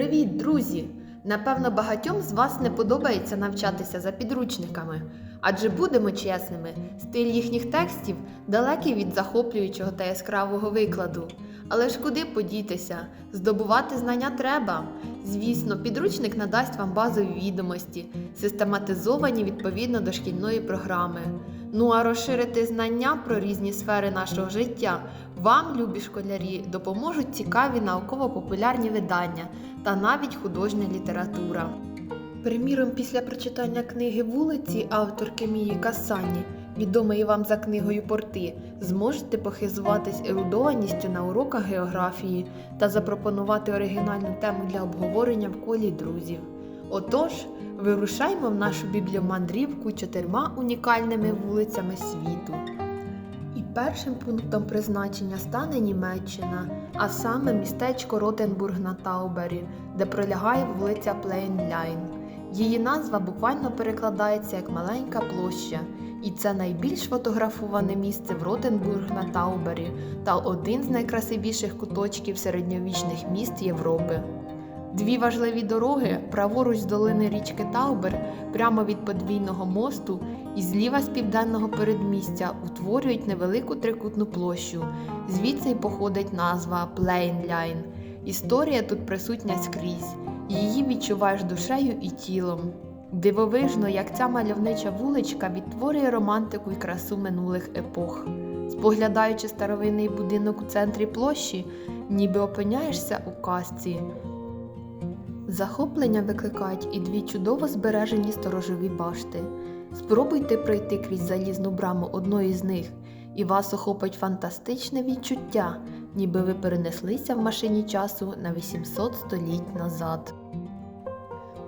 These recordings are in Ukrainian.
Привіт, друзі! Напевно, багатьом з вас не подобається навчатися за підручниками, адже будемо чесними, стиль їхніх текстів далекий від захоплюючого та яскравого викладу. Але ж куди подітися? Здобувати знання треба. Звісно, підручник надасть вам базові відомості, систематизовані відповідно до шкільної програми. Ну а розширити знання про різні сфери нашого життя вам, любі школярі, допоможуть цікаві науково-популярні видання та навіть художня література. Приміром, після прочитання книги вулиці авторки Мії Касані, відомої вам за книгою Порти, зможете похизуватись ерудованістю на уроках географії та запропонувати оригінальну тему для обговорення в колі друзів. Отож, вирушаймо в нашу бібліомандрівку чотирма унікальними вулицями світу. І першим пунктом призначення стане Німеччина, а саме містечко Ротенбург на Таубері, де пролягає вулиця Плейнляйн. Її назва буквально перекладається як маленька площа, і це найбільш фотографоване місце в Ротенбург на Таубері та один з найкрасивіших куточків середньовічних міст Європи. Дві важливі дороги праворуч з долини річки Таубер, прямо від подвійного мосту, і зліва з південного передмістя утворюють невелику трикутну площу. Звідси й походить назва Плейнляйн. Історія тут присутня скрізь, її відчуваєш душею і тілом. Дивовижно, як ця мальовнича вуличка відтворює романтику і красу минулих епох. Споглядаючи старовинний будинок у центрі площі, ніби опиняєшся у казці. Захоплення викликають і дві чудово збережені сторожові башти. Спробуйте пройти крізь залізну браму одної з них, і вас охопить фантастичне відчуття, ніби ви перенеслися в машині часу на 800 століть назад.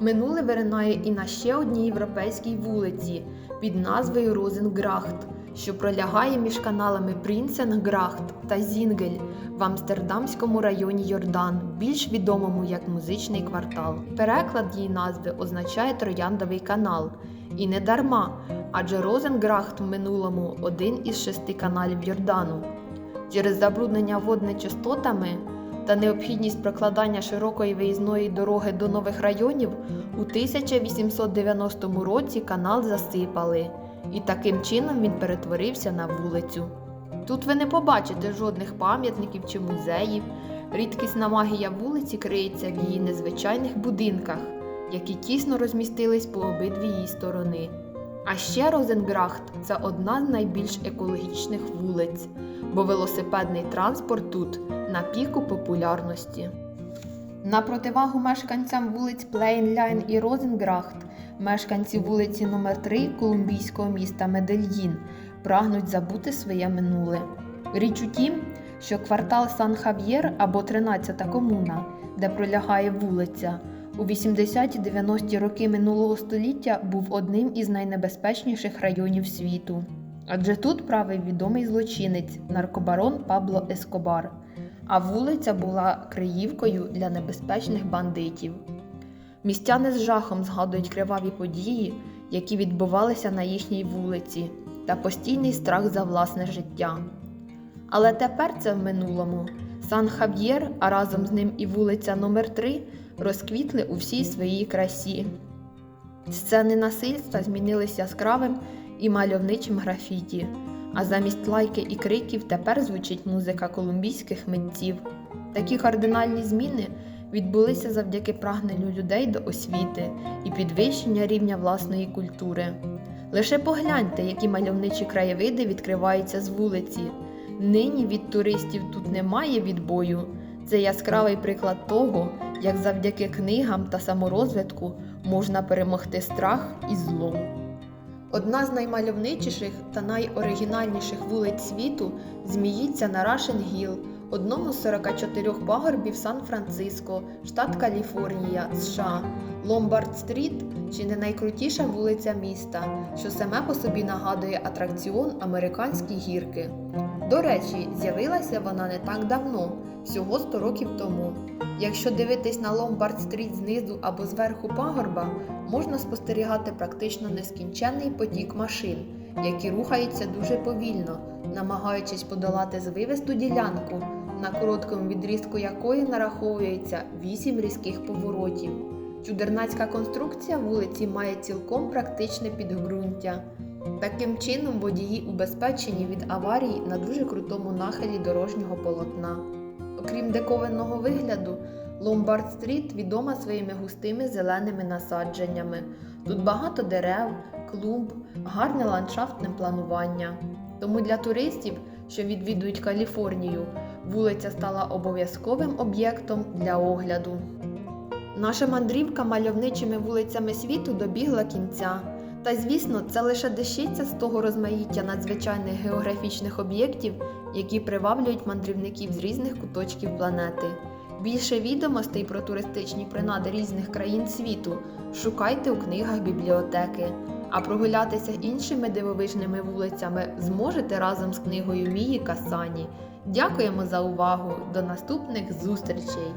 Минуле виринає і на ще одній європейській вулиці під назвою Розенграхт, що пролягає між каналами Принценграхт та Зінгель в Амстердамському районі Йордан, більш відомому як музичний квартал. Переклад її назви означає Трояндовий канал. І не дарма, адже Розенграхт в минулому один із шести каналів Йордану. Через забруднення вод нечистотами та необхідність прокладання широкої виїзної дороги до нових районів у 1890 році канал засипали, і таким чином він перетворився на вулицю. Тут ви не побачите жодних пам'ятників чи музеїв. Рідкісна магія вулиці криється в її незвичайних будинках, які тісно розмістились по обидві її сторони. А ще Розенграхт це одна з найбільш екологічних вулиць, бо велосипедний транспорт тут на піку популярності. На противагу мешканцям вулиць Плейнляйн і Розенграхт, мешканці вулиці номер 3 колумбійського міста Медельїн прагнуть забути своє минуле. Річ у тім, що квартал Сан-Хав'єр або 13-та комуна, де пролягає вулиця, у 80-90-ті роки минулого століття був одним із найнебезпечніших районів світу. Адже тут правив відомий злочинець, наркобарон Пабло Ескобар, а вулиця була криївкою для небезпечних бандитів. Містяни з жахом згадують криваві події, які відбувалися на їхній вулиці, та постійний страх за власне життя. Але тепер це в минулому. Сан Хав'єр, а разом з ним і вулиця номер 3 розквітли у всій своїй красі. Сцени насильства змінилися яскравим і мальовничим графіті, а замість лайки і криків тепер звучить музика колумбійських митців. Такі кардинальні зміни відбулися завдяки прагненню людей до освіти і підвищення рівня власної культури. Лише погляньте, які мальовничі краєвиди відкриваються з вулиці. Нині від туристів тут немає відбою. Це яскравий приклад того, як завдяки книгам та саморозвитку можна перемогти страх і зло. Одна з наймальовничіших та найоригінальніших вулиць світу зміїться на Рашен Гіл, одному з 44 пагорбів Сан-Франциско, штат Каліфорнія, США. Ломбард Стріт чи не найкрутіша вулиця міста, що саме по собі нагадує атракціон американські гірки. До речі, з'явилася вона не так давно, всього 100 років тому. Якщо дивитись на Ломбард Стріт знизу або зверху пагорба, можна спостерігати практично нескінченний потік машин, які рухаються дуже повільно, намагаючись подолати звивисту ділянку, на короткому відрізку якої нараховується 8 різких поворотів. Чудернацька конструкція вулиці має цілком практичне підґрунтя. Таким чином водії убезпечені від аварій на дуже крутому нахилі дорожнього полотна. Окрім диковинного вигляду, Ломбард Стріт відома своїми густими зеленими насадженнями. Тут багато дерев, клумб, гарне ландшафтне планування. Тому для туристів, що відвідують Каліфорнію, вулиця стала обов'язковим об'єктом для огляду. Наша мандрівка мальовничими вулицями світу добігла кінця. Та звісно, це лише дещиця з того розмаїття надзвичайних географічних об'єктів, які приваблюють мандрівників з різних куточків планети. Більше відомостей про туристичні принади різних країн світу шукайте у книгах бібліотеки. А прогулятися іншими дивовижними вулицями зможете разом з книгою Мії Касані. Дякуємо за увагу! До наступних зустрічей!